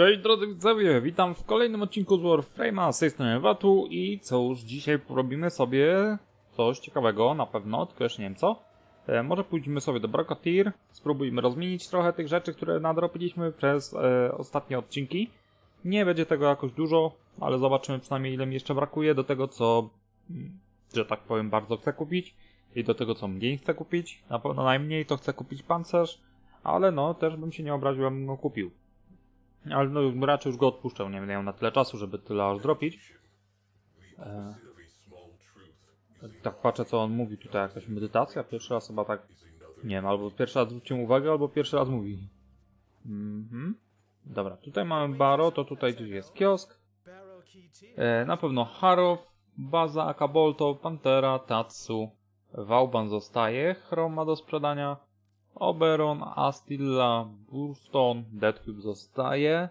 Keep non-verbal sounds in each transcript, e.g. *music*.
Cześć drodzy widzowie, witam w kolejnym odcinku z Warframe'a, z tej strony Watu i cóż, dzisiaj robimy sobie coś ciekawego na pewno, tylko jeszcze nie wiem co. E, może pójdziemy sobie do Brokotir, spróbujmy rozmienić trochę tych rzeczy, które nadrobiliśmy przez e, ostatnie odcinki. Nie będzie tego jakoś dużo, ale zobaczymy przynajmniej ile mi jeszcze brakuje do tego co, mm, że tak powiem, bardzo chcę kupić i do tego co mniej chcę kupić. Na pewno najmniej to chcę kupić pancerz, ale no też bym się nie obraził, bym go kupił. Ale no raczej już go odpuszczał, nie miałem na tyle czasu, żeby tyle aż dropić. E, tak patrzę co on mówi tutaj, jakaś medytacja, pierwszy raz chyba tak, nie wiem, albo pierwszy raz zwróciłem uwagę, albo pierwszy raz mówi. Mhm. Dobra, tutaj mamy baro, to tutaj gdzieś jest kiosk. E, na pewno Harrow, Baza, Akabolto, Pantera, Tatsu, Vauban zostaje, Chroma do sprzedania. Oberon, Astilla, Burston, Deadcube zostaje.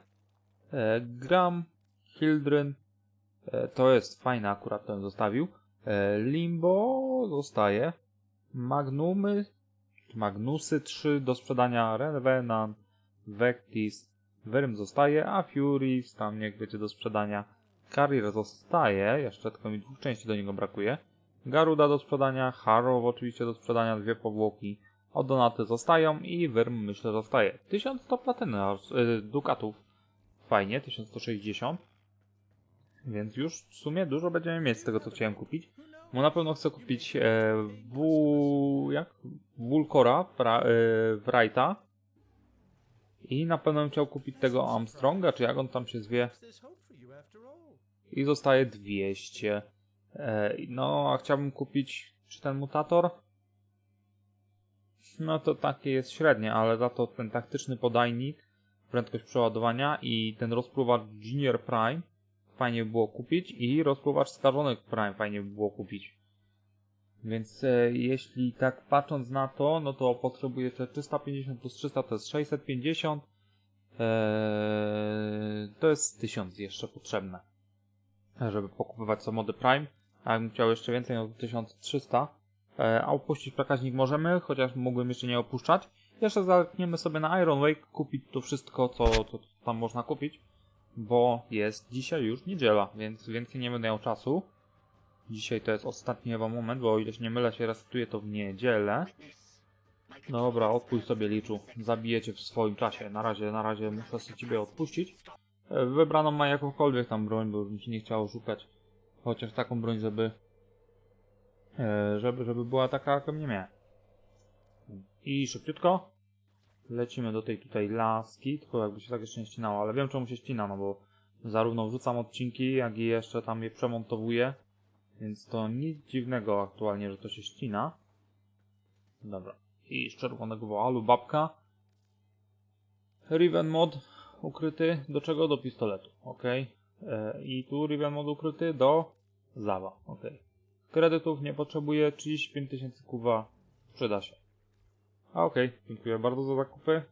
E, Gram, Hildryn, e, to jest fajne, akurat ten zostawił. E, Limbo zostaje. Magnumy, Magnusy 3 do sprzedania. Revenant, Vectis, Wyrm zostaje, a Furies tam niech będzie do sprzedania. Carrier zostaje, jeszcze tylko mi dwóch części do niego brakuje. Garuda do sprzedania, Harrow oczywiście do sprzedania, dwie powłoki. Od donaty zostają i Wyrm myślę zostaje. 1100 platyny, aż, y, dukatów. Fajnie, 1160. Więc już w sumie dużo będziemy mieć z tego co chciałem kupić. Bo na pewno chcę kupić e, w... jak? Vulcora, e, Wrighta. I na pewno bym chciał kupić tego Armstronga, czy jak on tam się zwie. I zostaje 200. E, no, a chciałbym kupić, czy ten mutator? No to takie jest średnie, ale za to ten taktyczny podajnik, prędkość przeładowania i ten rozpruwacz Junior Prime fajnie by było kupić i rozpruwacz skażonych Prime fajnie by było kupić. Więc e, jeśli tak patrząc na to, no to potrzebuję te 350 plus 300 to jest 650. Eee, to jest 1000 jeszcze potrzebne, żeby pokupywać mody Prime. A jakbym chciał jeszcze więcej, no to 1300. E, a opuścić przekaźnik możemy, chociaż mógłbym jeszcze nie opuszczać. Jeszcze zalekniemy sobie na Iron Wake kupić to wszystko, co, co tam można kupić, bo jest dzisiaj już niedziela, więc więcej nie będę miał czasu. Dzisiaj to jest ostatni chyba moment, bo o ile się nie mylę się resetuje to w niedzielę. Dobra, odpuść sobie liczu. Zabijecie w swoim czasie. Na razie, na razie muszę sobie ciebie odpuścić. E, Wybraną ma jakąkolwiek tam broń, bo mi się nie chciało szukać. Chociaż taką broń, żeby żeby, żeby była taka, jaką nie miałem. I szybciutko lecimy do tej tutaj laski, tylko jakby się tak jeszcze nie ścinało, ale wiem czemu się ścina, no bo zarówno wrzucam odcinki, jak i jeszcze tam je przemontowuję, więc to nic dziwnego aktualnie, że to się ścina. Dobra. I z czerwonego woalu babka. Riven mod ukryty do czego? Do pistoletu, ok. E, I tu Riven mod ukryty do zawa, ok. Kredytów nie potrzebuję, 35 tysięcy kuwa przyda się. A okej, okay. dziękuję bardzo za zakupy.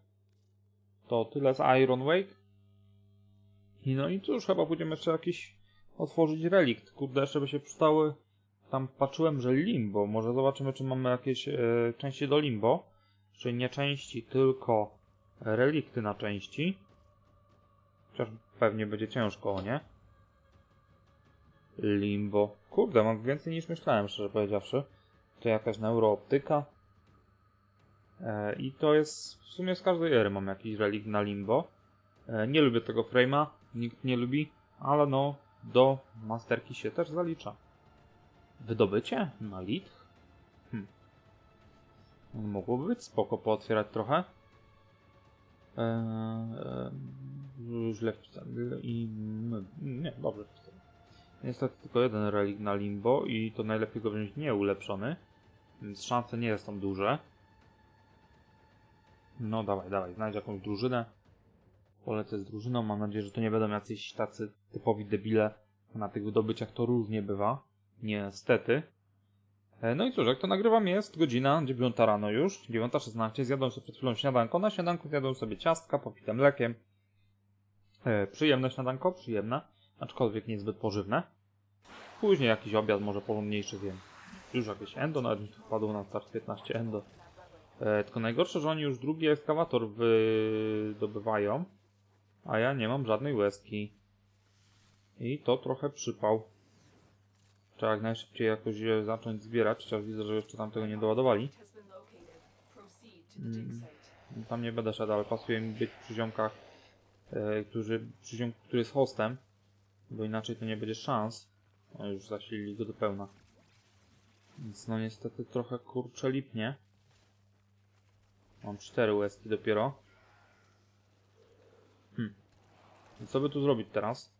To tyle z Iron Wake. I no i cóż, chyba będziemy jeszcze jakiś otworzyć relikt. Kurde, jeszcze by się przystały. Tam patrzyłem, że limbo. Może zobaczymy, czy mamy jakieś e, części do limbo. Czyli nie części, tylko relikty na części. Chociaż pewnie będzie ciężko, nie? Limbo. Kurde, mam więcej niż myślałem, szczerze powiedziawszy. To jakaś neurooptyka. E, I to jest w sumie z każdej ery mam jakiś relikt na Limbo. E, nie lubię tego frame'a, nikt nie lubi, ale no do masterki się też zalicza. Wydobycie na lit? Hm. Mogłoby być spoko pootwierać trochę. Eee, źle wpisałem. I... Nie, dobrze wpisałem. Niestety tylko jeden relik na limbo i to najlepiej go wziąć nieulepszony. Więc szanse nie są duże. No dawaj, dawaj, znajdź jakąś drużynę. Polecę z drużyną, mam nadzieję, że to nie będą jacyś tacy typowi debile. Na tych wydobyciach to różnie bywa. Niestety. E, No i cóż, jak to nagrywam jest godzina 9 rano już, 9.16, zjadłem sobie przed chwilą śniadanko, na śniadanku zjadłem sobie ciastka, popite mlekiem. E, przyjemne śniadanko, przyjemne aczkolwiek niezbyt pożywne. Później jakiś obiad może porządniejszy wiem. Już jakieś endo, nawet mi wpadło na start 15 endo. E, tylko najgorsze, że oni już drugi ekskawator wydobywają. A ja nie mam żadnej łezki. I to trochę przypał. Trzeba jak najszybciej jakoś zacząć zbierać, chociaż widzę, że jeszcze tam tego nie doładowali. Mm. Tam nie będę szedł, ale pasuje mi być przy ziomkach, e, którzy, przy ziomku, który jest hostem, bo inaczej to nie będzie szans. O, już zasilili go do pełna. Więc no niestety trochę kurczę lipnie. Mam cztery łezki dopiero. Hm. Co by tu zrobić teraz?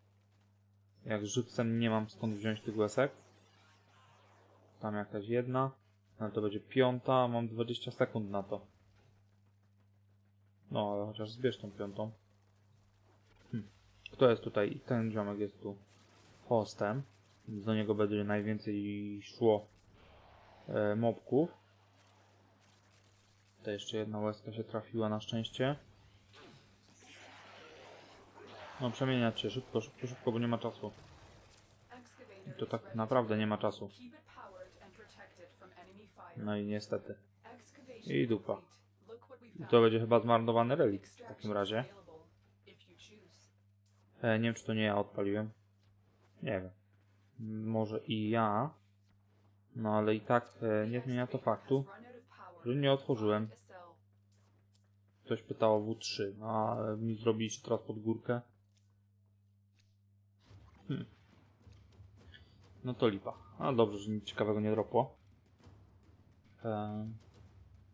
Jak żywcem nie mam skąd wziąć tych łezek. Tam jakaś jedna. No to będzie piąta, mam 20 sekund na to. No, ale chociaż zbierz tą piątą. Hm. Kto jest tutaj? Ten ziomek jest tu hostem. Do niego będzie najwięcej szło e, mobków. To jeszcze jedna łezka się trafiła na szczęście. No przemieniać się szybko, szybko, szybko, bo nie ma czasu. To tak naprawdę nie ma czasu. No i niestety. I dupa. I to będzie chyba zmarnowany relikt w takim razie. E, nie wiem, czy to nie ja odpaliłem. Nie wiem. Może i ja. No ale i tak e, nie zmienia to faktu, że nie otworzyłem. Ktoś pytał o W3, no a mi zrobiliście teraz pod górkę. Hmm. No to lipa. A dobrze, że nic ciekawego nie dropło. E,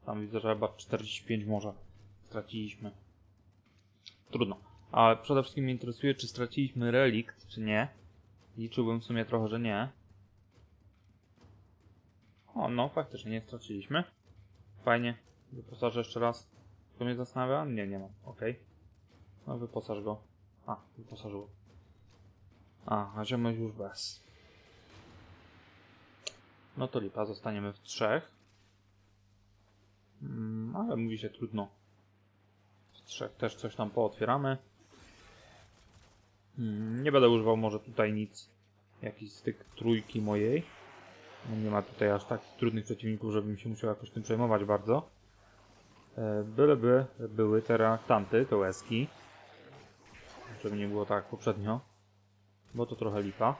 tam widzę, że chyba 45 może straciliśmy. Trudno. Ale przede wszystkim mnie interesuje, czy straciliśmy relikt, czy nie. Liczyłbym w sumie trochę, że nie. O, no faktycznie nie straciliśmy. Fajnie. Wyposażę jeszcze raz. To mnie zastanawia? Nie, nie mam. Okej. No wyposaż go. A, wyposażyło. A, a ziomek już bez. No to lipa, zostaniemy w trzech. Mm, ale mówi się trudno. W trzech też coś tam pootwieramy. Hmm, nie będę używał może tutaj nic. Jakiś styk trójki mojej. No nie ma tutaj aż tak trudnych przeciwników, żebym się musiał jakoś tym przejmować bardzo. E, Byleby były te reaktanty, te łezki. Żeby nie było tak poprzednio. Bo to trochę lipa.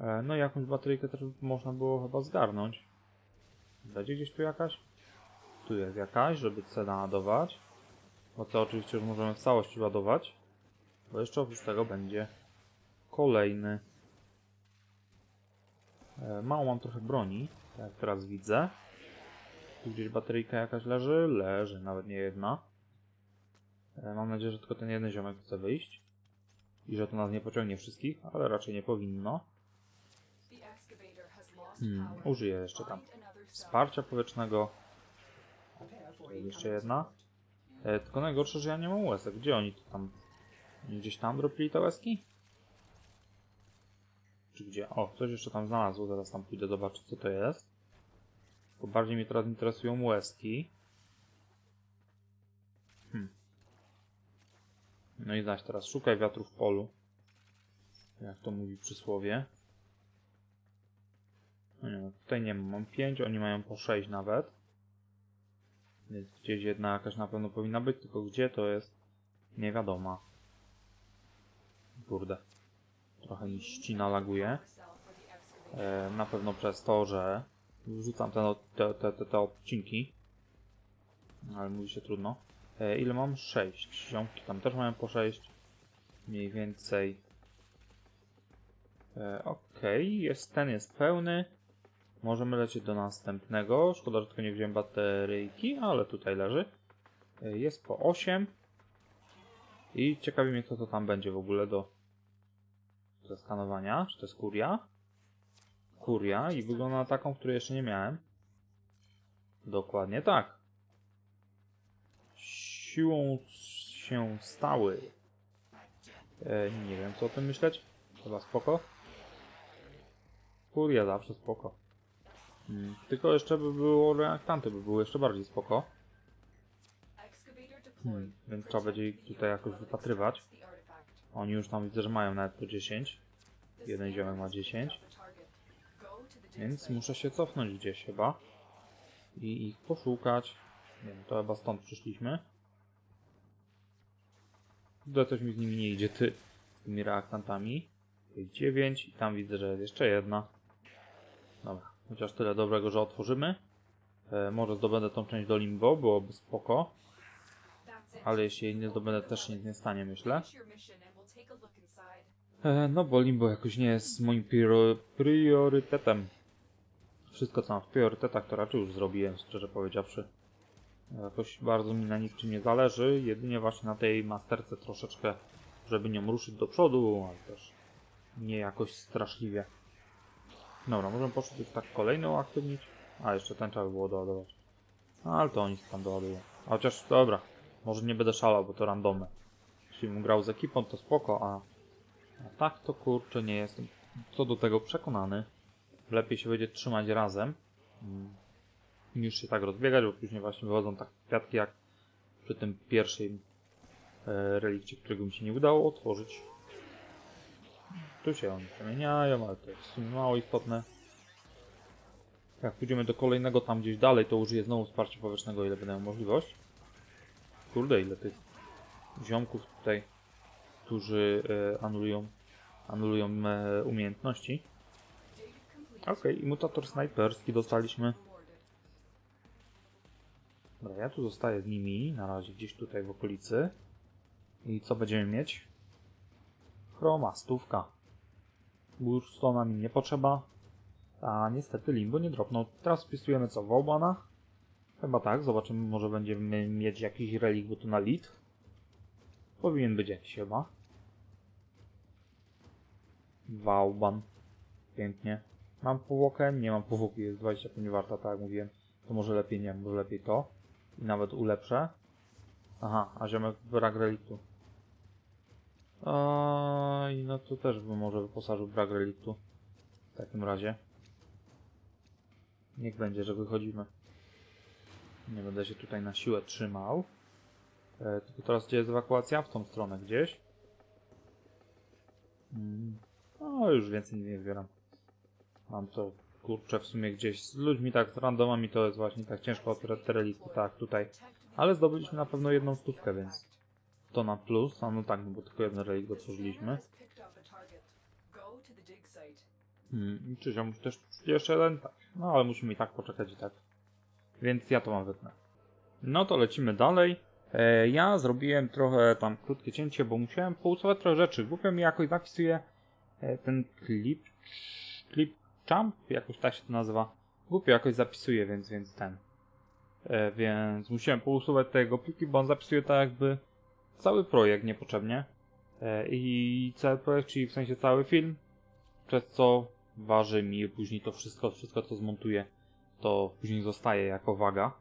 E, No i jakąś bateryjkę też można było chyba zgarnąć. Będzie gdzieś tu jakaś? Tu jest jakaś, żeby C naładować. Bo co oczywiście już możemy w całości ładować. Bo jeszcze oprócz tego będzie kolejny. E, Mało mam trochę broni, tak jak teraz widzę. Tu gdzieś bateryjka jakaś leży? Leży, nawet nie jedna. E, Mam nadzieję, że tylko ten jeden ziomek chce wyjść. I że to nas nie pociągnie wszystkich, ale raczej nie powinno. Hmm, użyję jeszcze tam wsparcia powietrznego. Jeszcze jedna. E, tylko najgorsze, że ja nie mam łezek. Gdzie oni to tam? Gdzieś tam dropili te łezki? Czy gdzie? O, coś jeszcze tam znalazło. Zaraz tam pójdę zobaczyć co to jest. Bo bardziej mnie teraz interesują łezki. Hmm. No i zaś teraz szukaj wiatru w polu. Jak to mówi przysłowie. No nie, tutaj nie mam. Mam 5, oni mają po 6 nawet. Więc gdzieś jedna jakaś na pewno powinna być, tylko gdzie to jest nie wiadoma. Kurde. Trochę mi ścina laguje. E, na pewno przez to, że wrzucam te, te, te, te, odcinki. Ale mówi się trudno. E, ile mam? 6. Ziomki tam też mają po 6. Mniej więcej. E, Okej, jest, ten jest pełny. Możemy lecieć do następnego. Szkoda, że tylko nie wziąłem bateryjki, ale tutaj leży. Jest po 8. I ciekawi mnie, co to tam będzie w ogóle do zeskanowania. Czy to jest kuria? Kuria i wygląda na taką, której jeszcze nie miałem. Dokładnie tak. Siłą się stały. E, nie wiem co o tym myśleć. Chyba spoko. Kuria zawsze spoko. Mm, tylko jeszcze by było reaktanty, by były jeszcze bardziej spoko. Hmm, więc trzeba będzie ich tutaj jakoś wypatrywać. Oni już tam widzę, że mają nawet po 10. The Jeden ziomek ma has picked 10. up the target. Go to the dig Więc muszę się cofnąć gdzieś chyba. I ich poszukać. Nie wiem, to chyba stąd przyszliśmy. Kurde, coś mi z nimi nie idzie, ty. Z tymi reaktantami. 9 i tam widzę, że jest jeszcze jedna. Dobra, chociaż tyle dobrego, że otworzymy. E, może zdobędę tą część do limbo, byłoby spoko. Ale jeśli jej nie zdobędę, też nic nie stanie, myślę. E, no bo limbo jakoś nie jest moim prior priorytetem. Wszystko co mam w priorytetach to raczej już zrobiłem, szczerze powiedziawszy. Jakoś bardzo mi na niczym nie zależy, jedynie właśnie na tej masterce troszeczkę, żeby nią ruszyć do przodu, ale też nie jakoś straszliwie. Dobra, możemy poszło już tak kolejną uaktywnić. A, jeszcze ten trzeba by było doładować. No, ale to oni tam doładują. Chociaż, dobra, może nie będę szalał, bo to randomy. Jeśli bym grał z ekipą, to spoko, a a tak to kurczę nie jestem co do tego przekonany. Lepiej się będzie trzymać razem mm, niż się tak rozbiegać, bo później właśnie wychodzą tak kwiatki jak przy tym pierwszym e, relikcie, którego mi się nie udało otworzyć. Tu się oni przemieniają, ale to jest mało istotne. Jak pójdziemy do kolejnego tam gdzieś dalej, to użyję znowu wsparcia powietrznego, ile będę miał możliwość. Kurde, ile tych ziomków tutaj którzy e, anulują, anulują e, umiejętności. Okej, i mutator snajperski dostaliśmy. Dobra, ja tu zostaję z nimi, na razie gdzieś tutaj w okolicy. I co będziemy mieć? Chroma, stówka. Burstona mi nie potrzeba. A niestety limbo nie dropnął. Teraz wpisujemy co? Wałbana? Chyba tak, zobaczymy, może będziemy mieć jakiś relik, bo na lit. Powinien być jakiś chyba. Wałban. Pięknie. Mam powłokę? Nie mam powłoki, jest 25 warta, tak jak mówiłem. To może lepiej nie, może lepiej to. I nawet ulepszę. Aha, a ziomek brak reliktu. Oj, no to też bym może wyposażył brak reliktu. W takim razie. Niech będzie, że wychodzimy. Nie będę się tutaj na siłę trzymał. E, tylko teraz gdzie jest ewakuacja? W tą stronę gdzieś. Mm. No, już więcej nie zbieram. Mam to, kurczę, w sumie gdzieś z ludźmi tak, z randomami to jest właśnie tak ciężko o te, relikty, tak, tutaj. Ale zdobyliśmy na pewno jedną stówkę, więc to na plus. A no tak, no bo tylko jeden relik otworzyliśmy. Hmm, czy ziom też jeszcze jeden? Tak. No ale musimy i tak poczekać i tak. Więc ja to mam wytnę. No to lecimy dalej. E, ja zrobiłem trochę tam krótkie cięcie, bo musiałem pousuwać trochę rzeczy. Głupio mi jakoś zapisuje ten klip. Klip jump? Jakoś tak się to nazywa. Głupio jakoś zapisuje, więc, więc ten. E, więc musiałem pousuwać tego pliki, bo on zapisuje tak jakby cały projekt niepotrzebnie. E, I cały projekt, czyli w sensie cały film, przez co waży mi później to wszystko, wszystko co zmontuję, to później zostaje jako waga.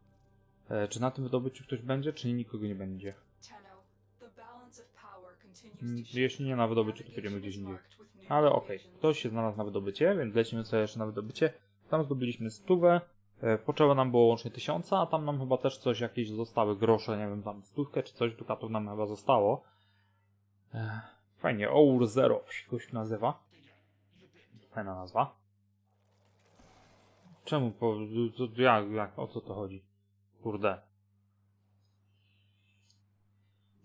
E, czy na tym wydobyciu ktoś będzie, czy nikogo nie będzie? Mm. Jeśli nie na wydobyciu, to będziemy gdzieś indziej. Ale okej, locations. ktoś się znalazł na wydobycie, więc lecimy sobie jeszcze na wydobycie. Tam zdobyliśmy stówę, e, potrzeba nam było łącznie tysiąca, a tam nam chyba też coś, jakieś zostały grosze, nie wiem, tam stówkę czy coś, dukatów nam chyba zostało. E, Fajnie, Our Zero się goś nazywa. Fajna nazwa. Czemu po... Jak, jak, o co to chodzi? Kurde.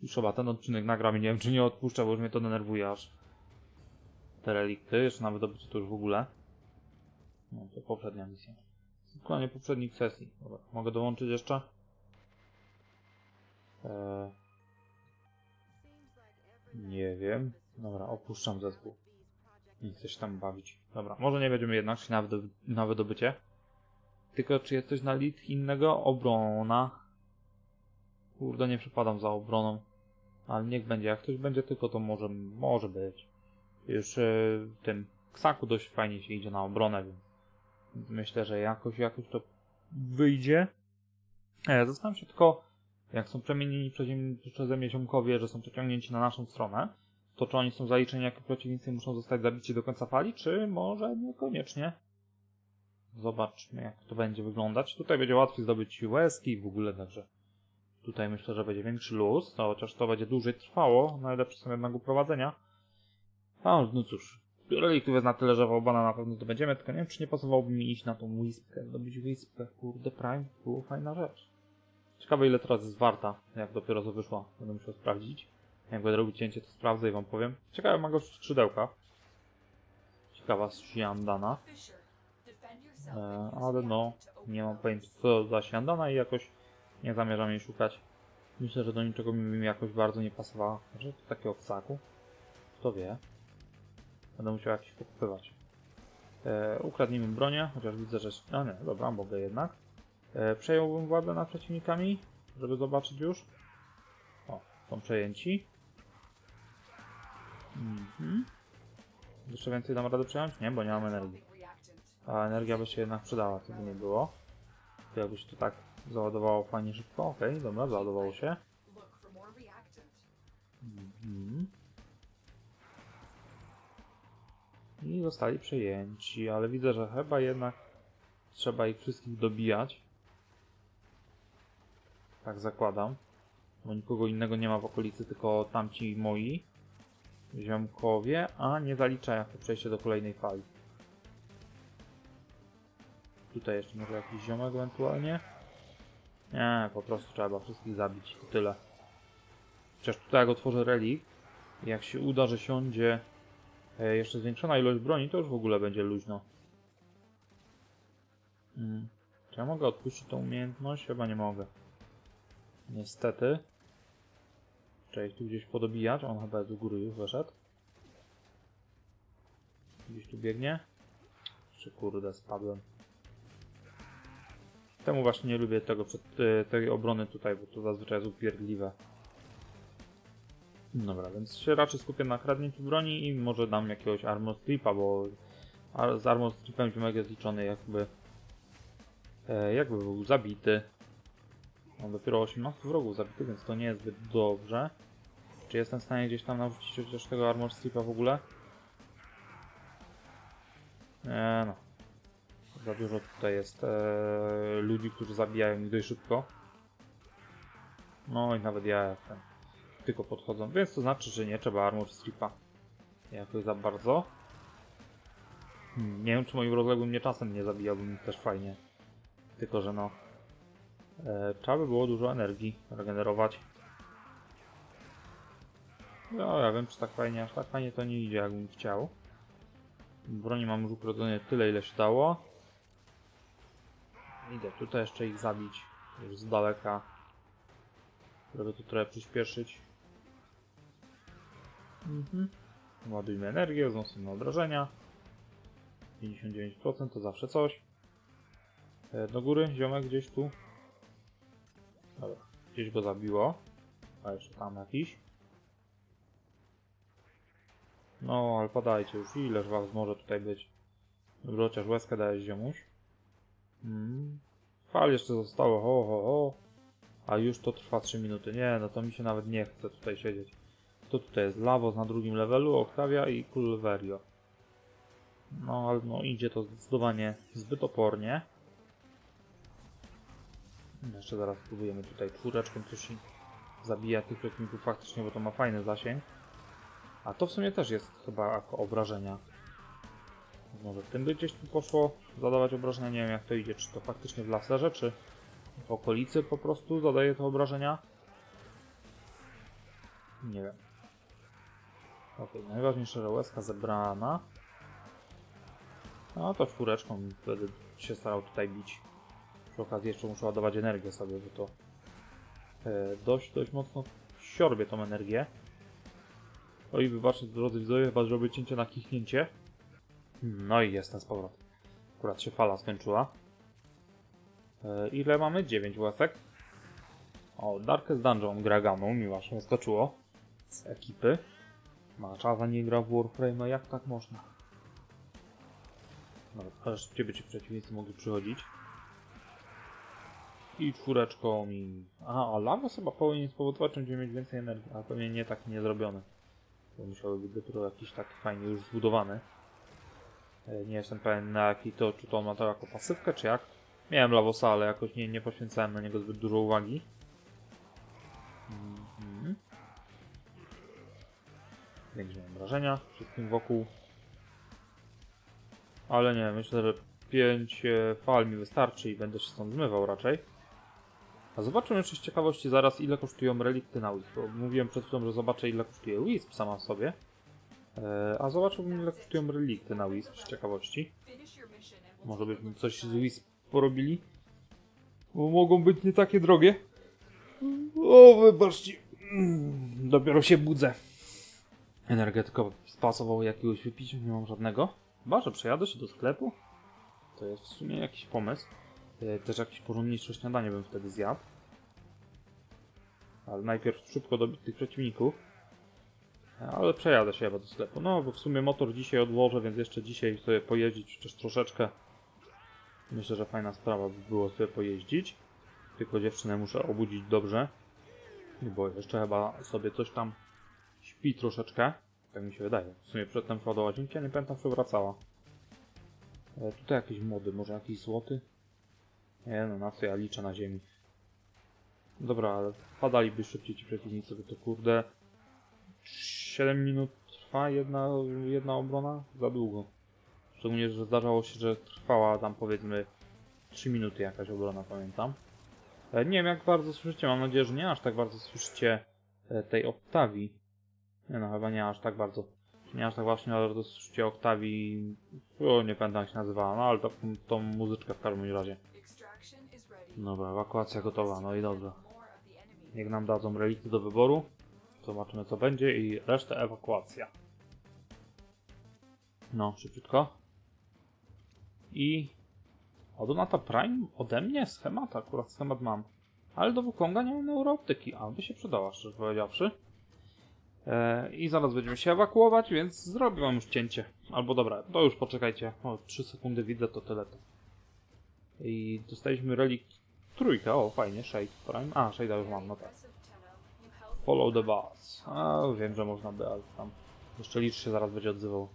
Już chyba ten odcinek nagram i nie wiem czy nie odpuszczę, bo już mnie to denerwuje aż. Te relikty, jeszcze nawet dobycie to już w ogóle. No to poprzednia misja. Dokładnie poprzednich sesji. Dobra, mogę dołączyć jeszcze? Eee, nie wiem. Dobra, opuszczam zespół. Nie chcę się tam bawić. Dobra, może nie będziemy jednak szli na, na wydobycie. Tylko czy jest coś na lit innego? Obrona. Kurde, nie przypadam za obroną. Ale niech będzie. Jak ktoś będzie tylko, to może, może być. Już e, w tym ksaku dość fajnie się idzie na obronę, więc myślę, że jakoś, jakoś to wyjdzie. E, zastanawiam się tylko, jak są przemienieni przeze mnie, ziomkowie, że są przeciągnięci na naszą stronę, to czy oni są zaliczeni jako przeciwnicy muszą zostać zabici do końca fali, czy może niekoniecznie? Zobaczmy, jak to będzie wyglądać. Tutaj będzie łatwiej zdobyć łezki i w ogóle, także tutaj myślę, że będzie większy luz, to chociaż to będzie dłużej trwało, najlepsze są jednak uprowadzenia. A, no cóż, reliktów jest na tyle, że Wałbana na pewno to będziemy, tylko nie wiem, czy nie pasowałoby mi iść na tą Wispkę, zdobyć Wispkę, kurde, Prime, było fajna rzecz. Ciekawe ile teraz jest warta, jak dopiero co wyszła, będę musiał sprawdzić. Jak będę robił cięcie, to sprawdzę i wam powiem. Ciekawe ma go skrzydełka. Ciekawa siandana. Fisher, defend yourself E, ale no, to nie mam pojęcia co za siandana i jakoś nie zamierzam jej szukać. Myślę, że do niczego mi jakoś bardzo nie pasowała. Może to takiego ksaku? Kto wie? Będę musiał jakiś pokupywać. E, ukradnijmy bronię, chociaż widzę, że... A nie, dobra, mogę jednak. E, przejąłbym władzę nad przeciwnikami, żeby zobaczyć już. O, są przejęci. Mhm. Jeszcze więcej dam radę przejąć? Nie, bo nie mam energii. A energia by się jednak przydała, co by nie było. Jakby się to tak załadowało fajnie szybko. Okej, dobra, załadowało się. Zostali przejęci, ale widzę, że chyba jednak trzeba ich wszystkich dobijać. Tak zakładam. Bo nikogo innego nie ma w okolicy, tylko tamci moi ziomkowie, a nie zaliczają to przejście do kolejnej fali. Tutaj jeszcze może jakiś ziomek ewentualnie. Nie, po prostu trzeba wszystkich zabić i tyle. Chociaż tutaj jak otworzę relik, jak się uda, że siądzie jeszcze zwiększona ilość broni, to już w ogóle będzie luźno. Mm. Czy ja mogę odpuścić tą umiejętność? Chyba nie mogę. Niestety. Ich tu gdzieś podobijać. On chyba do góry już wyszedł. Gdzieś tu biegnie. Czy kurde, spadłem. Temu właśnie nie lubię tego e, tej obrony tutaj, bo to zazwyczaj jest upierdliwe. Dobra, więc się raczej skupię na kradnięciu broni i może dam jakiegoś armor stripa, bo z armor stripem ziomek jest liczony jakby e, jakby był zabity. Mam dopiero 18 wrogów zabitych, więc to nie jest zbyt dobrze. Czy jestem w stanie gdzieś tam nawrócić chociaż tego armor stripa w ogóle? Nie no. Za dużo tutaj jest e, ludzi, którzy zabijają ich dość szybko. No i nawet ja ten tylko podchodzą, więc to znaczy, że nie trzeba armor stripa jakoś za bardzo. Hmm, nie wiem, czy moim rozległym mnie czasem nie zabijałbym też fajnie. Tylko, że no. E, trzeba by było dużo energii regenerować. No, ja wiem, czy tak fajnie, aż tak fajnie to nie idzie, jakbym chciał. Broni mam już ukrodzone tyle, ile się dało. Idę tutaj jeszcze ich zabić, już z daleka. Żeby to trochę przyspieszyć. Mhm. Ładujmy energię, wzmocnimy obrażenia. 59% to zawsze coś. E, Do góry, ziomek gdzieś tu. Dobra, gdzieś go zabiło. A jeszcze tam jakiś. No, ale podajcie już, ileż was może tutaj być. Dobra, chociaż łezkę dajesz ziomuś. Mm. Fal jeszcze zostało, ho, ho, ho. A już to trwa 3 minuty. Nie, no to mi się nawet nie chce tutaj siedzieć. To tutaj jest Lavos na drugim levelu, Octavia i Culverio. No, ale no idzie to zdecydowanie zbyt opornie. Jeszcze zaraz spróbujemy tutaj czwóreczką coś zabija tych przeciwników faktycznie, bo to ma fajny zasięg. A to w sumie też jest chyba jako obrażenia. Może w tym by gdzieś tu poszło zadawać obrażenia, nie wiem jak to idzie, czy to faktycznie w laserze, czy w okolicy po prostu zadaje to obrażenia. Nie wiem. Ok, najważniejsze, że łezka zebrana. No to czwóreczką będę się starał tutaj bić. Przy okazji jeszcze muszę ładować energię sobie, bo to e, dość, dość mocno siorbie tą energię. Oj, wybaczcie drodzy widzowie, chyba zrobię cięcie na kichnięcie. No i jestem z powrotem. Akurat się fala skończyła. E, ile mamy? 9 łasek. O, Darkest Dungeon gra gamą, mi właśnie skoczyło. Z ekipy. Maczaza nie gra w Warframe, jak tak można? No, ale szybciej by ci przeciwnicy mogli przychodzić. I czwóreczką i... Aha, a Lavos chyba powinien spowodować, że będziemy mieć więcej energii, ale pewnie nie tak nie zrobiony. Bo musiały być dopiero jakiś taki fajnie już zbudowany. E, Nie jestem pewien na jaki to, czy to ma to jako pasywkę, czy jak. Miałem Lavosa, ale jakoś nie, nie poświęcałem na niego zbyt dużo uwagi. Większe wrażenia wszystkim wokół. Ale nie, myślę, że 5 fal mi wystarczy i będę się stąd zmywał raczej. A zobaczymy jeszcze z ciekawości zaraz ile kosztują relikty na Wisp, mówiłem przed chwilą, że zobaczę ile kosztuje Wisp sama w sobie. E, a zobaczyłbym ile kosztują relikty na Wisp z ciekawości. Może byśmy coś z Wisp porobili. Bo mogą być nie takie drogie. O, wybaczcie. Dopiero się budzę. Energetykowo spasował jakiegoś wypicia, nie mam żadnego. Chyba, że przejadę się do sklepu. To jest w sumie jakiś pomysł. E, Też jakieś porządniejsze śniadanie bym wtedy zjadł. Ale najpierw szybko dobić tych przeciwników. E, Ale przejadę się chyba do sklepu. No, bo w sumie motor dzisiaj odłożę, więc jeszcze dzisiaj sobie pojeździć chociaż troszeczkę. Myślę, że fajna sprawa by było sobie pojeździć. Tylko dziewczynę muszę obudzić dobrze. Bo jeszcze chyba sobie coś tam śpi troszeczkę. Tak mi się wydaje. W sumie przedtem szła do łazienki, a nie pamiętam, czy wracała. Tutaj jakieś mody, może jakiś złoty? Nie no, na co ja liczę na ziemi. Dobra, ale padaliby szybciej ci przeciwnicy, bo to kurde... 7 minut trwa jedna, jedna obrona? Za długo. Szczególnie, że zdarzało się, że trwała tam powiedzmy 3 minuty jakaś obrona, pamiętam. E, Nie wiem jak bardzo słyszycie, mam nadzieję, że nie aż tak bardzo słyszycie e, tej Oktawii. Nie no, chyba nie aż tak bardzo. Nie aż tak właśnie bardzo słyszycie Oktawii. O, nie pamiętam jak się nazywała, no ale to, tą muzyczkę w każdym razie. Dobra, ewakuacja gotowa, no i dobrze. Niech nam dadzą relikty do wyboru. Zobaczymy co będzie i resztę ewakuacja. No, szybciutko. I... Od Donata Prime ode mnie schemat, akurat schemat mam. Ale do Wukonga nie mam neurooptyki, a by się przydała, szczerze powiedziawszy. E, I zaraz będziemy się ewakuować, więc zrobię wam już cięcie. Albo dobra, to już poczekajcie. O, 3 sekundy widzę, to tyle. I dostaliśmy relikt trójkę, o fajnie, Shade Prime. A, Shade'a już mam, no tak. Follow the boss. A, wiem, że można by, ale tam jeszcze licz się zaraz będzie odzywał.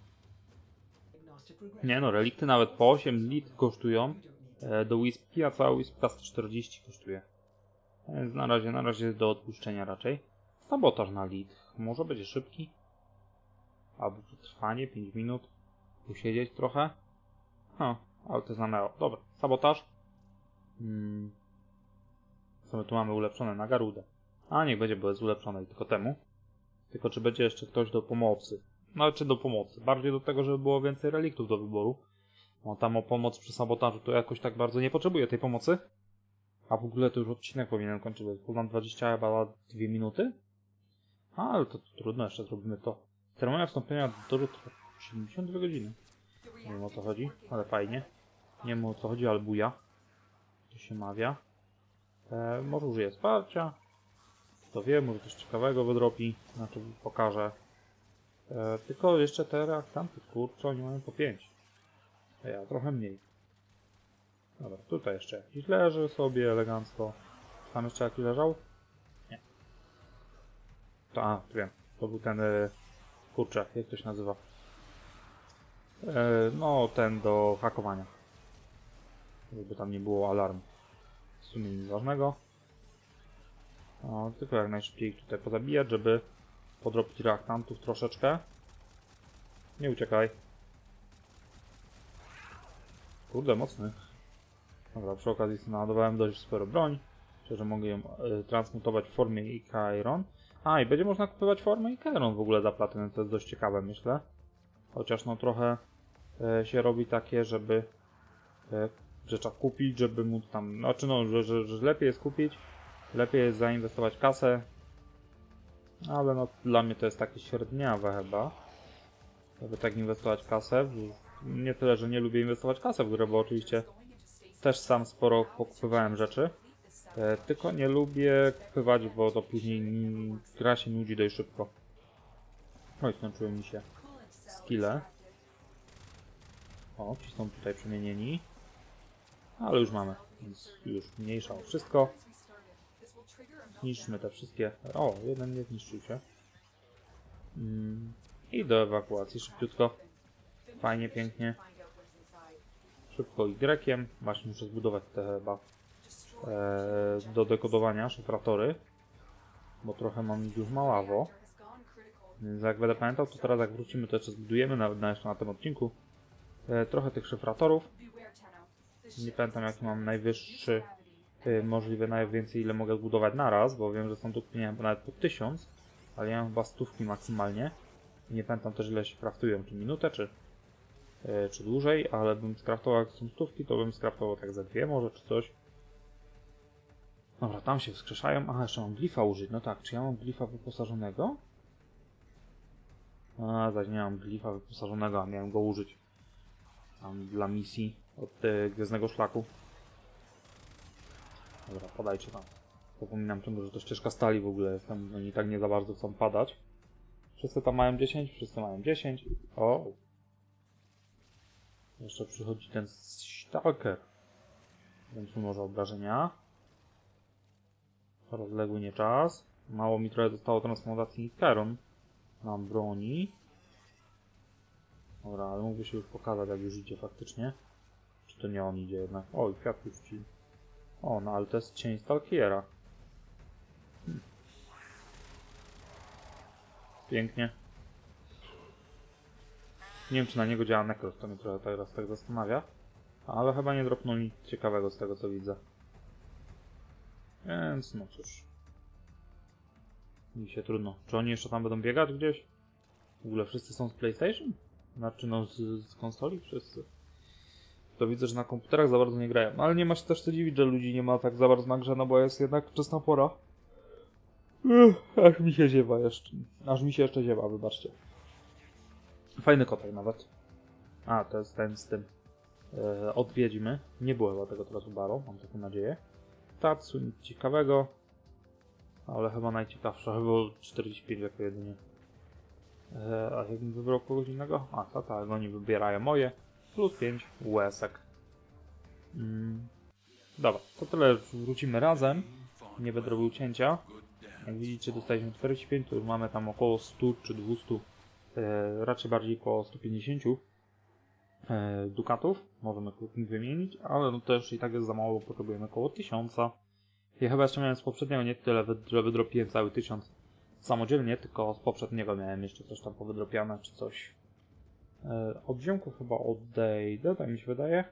Nie no, relikty nawet po 8 lit kosztują e, do Wispki, a cała Wispka 140 kosztuje. Więc na razie, na razie do odpuszczenia raczej. Sabotaż na lit. Może będzie szybki. Albo przetrwanie 5 minut. Usiedzieć trochę. No, ale to neo. Dobra, sabotaż. Hmm. Co my tu mamy ulepszone na Garudę. A niech będzie, bo jest ulepszone tylko temu. Tylko czy będzie jeszcze ktoś do pomocy? No czy do pomocy? Bardziej do tego, żeby było więcej reliktów do wyboru. No tam o pomoc przy sabotażu to jakoś tak bardzo nie potrzebuję tej pomocy. A w ogóle to już odcinek powinien kończyć, bo mam 20 chyba 2 minuty. Ale to, to trudno, jeszcze zrobimy to. Ceremonia wstąpienia do trwa 72 godziny. Nie wiem o co chodzi, ale fajnie. Nie wiem o co chodzi, ale buja. To się mawia. E, może użyję wsparcia. Kto wie, może coś ciekawego wydropi. Znaczy pokażę. E, tylko jeszcze te reaktanty, kurczę, oni mają po 5. A ja trochę mniej. Dobra, tutaj jeszcze jakiś leży sobie elegancko. Tam jeszcze jakiś leżał? To, a, wiem. To był ten, e, kurczę, jak to się nazywa? E, no, ten do hakowania. Żeby tam nie było alarmu. W sumie nic ważnego. No, tylko jak najszybciej tutaj pozabijać, żeby podrobić reaktantów troszeczkę. Nie uciekaj. Kurde, mocny. Dobra, przy okazji naładowałem dość sporo broń. Myślę, że mogę ją e, transmutować w formie Ikairon. A, i będzie można kupować formę Ikairon w ogóle za platynę, to jest dość ciekawe, myślę. Chociaż no trochę e, się robi takie, żeby e, że kupić, żeby móc tam, znaczy no, że, że, że lepiej jest kupić, lepiej jest zainwestować kasę, ale no dla mnie to jest takie średniawe chyba, żeby tak inwestować kasę, nie tyle, że nie lubię inwestować kasę w grę, bo oczywiście też sam sporo pokupywałem rzeczy, tylko nie lubię kupywać, bo to później gra się nudzi dość szybko. Oj, skończyły mi się skille. O, ci są tutaj przemienieni. Ale już mamy, więc już mniejsza o wszystko. Zniszczmy te wszystkie. O, jeden nie zniszczył się. Mm, I do ewakuacji szybciutko. Fajnie, pięknie. Szybko Y. Właśnie muszę zbudować te chyba e, do dekodowania szyfratory. Bo trochę mam już maławo. Więc jak będę pamiętał, to teraz jak wrócimy, to jeszcze zbudujemy nawet na, jeszcze na tym odcinku. E, trochę tych szyfratorów. Nie pamiętam jaki mam najwyższy. Y, możliwe najwięcej ile mogę zbudować naraz, bo wiem, że są tu pieniądze nawet po 1000, ale ja mam chyba stówki maksymalnie. Nie pamiętam też ile się kraftują, czy minutę, czy, czy dłużej, ale bym skraftował jak są stówki, to bym skraftował tak za dwie może, czy coś. Dobra, tam się wskrzeszają. Aha, jeszcze mam glifa użyć. No tak, czy ja mam glifa wyposażonego? A, zaś nie mam glifa wyposażonego, a miałem go użyć. Tam dla misji od e, Gwiezdnego Szlaku. Dobra, podajcie tam. Zapominam ciągle, że to ścieżka stali w ogóle jest. Tam oni tak nie za bardzo chcą padać. Wszyscy tam mają 10, wszyscy mają 10. O! Jeszcze przychodzi ten Stalker. Więc może obrażenia. Rozległy nie czas. Mało mi trochę zostało transmutacji Nitkeron. Mam broni. Dobra, ale mógłby się już pokazać, jak już idzie faktycznie. Czy to nie on idzie jednak? Oj, kwiatki wci. O, no ale to jest cień Stalkiera. Hmm. Pięknie. Nie wiem, czy na niego działa Necros, to mnie trochę teraz tak zastanawia. Ale chyba nie dropnął nic ciekawego z tego, co widzę. Więc no cóż. Mi się trudno. Czy oni jeszcze tam będą biegać gdzieś? W ogóle wszyscy są z PlayStation? Znaczy no z, z konsoli wszyscy. To widzę, że na komputerach za bardzo nie grają. No, ale nie ma się też co dziwić, że ludzi nie ma tak za bardzo na grze, no bo jest jednak wczesna pora. Ech, aż mi się ziewa jeszcze. Aż mi się jeszcze ziewa, wybaczcie. Fajny kotek nawet. A, to jest ten z tym. Odwiedźmy. Nie było chyba tego teraz u Baro, mam taką nadzieję. Tatsu, nic ciekawego. Ale chyba najciekawsza, bo 45 jako jedynie. E, a jakbym wybrał kogoś innego? A, tak, tak, oni wybierają moje. Plus 5 łesek. Mm. Dobra, to tyle, wrócimy razem. Nie będę robił cięcia. Jak widzicie, dostaliśmy 45, to już mamy tam około 100 czy 200, e, raczej bardziej około 150 e, dukatów. Możemy wymienić, ale no to już i tak jest za mało, potrzebujemy około 1000. Ja chyba jeszcze miałem z poprzedniego nie tyle, że wydropiłem cały 1000 samodzielnie, tylko z poprzedniego miałem jeszcze coś tam powydropiane czy coś. E, od ziomków chyba odejdę, tak mi się wydaje.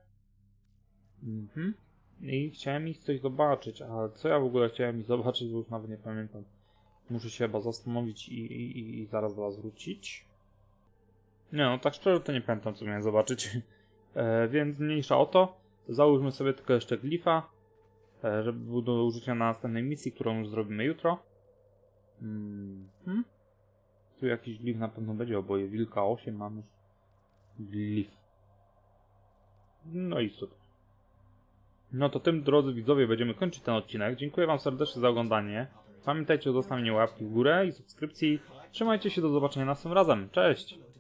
Mhm. I chciałem ich coś zobaczyć, ale co ja w ogóle chciałem ich zobaczyć, bo już nawet nie pamiętam. Muszę się chyba zastanowić i, i, i zaraz do was wrócić. Nie no, tak szczerze to nie pamiętam co miałem zobaczyć. *laughs* E, więc mniejsza o to. Załóżmy sobie tylko jeszcze glifa, e, żeby był do użycia na następnej misji, którą już zrobimy jutro. Mhm. Tu jakiś glif na pewno będzie, oboje wilka 8 mamy. Glif. No i super. No to tym, drodzy widzowie, będziemy kończyć ten odcinek. Dziękuję Wam serdecznie za oglądanie. Pamiętajcie o zostawieniu łapki w górę i subskrypcji. Trzymajcie się, do zobaczenia następnym razem. Cześć!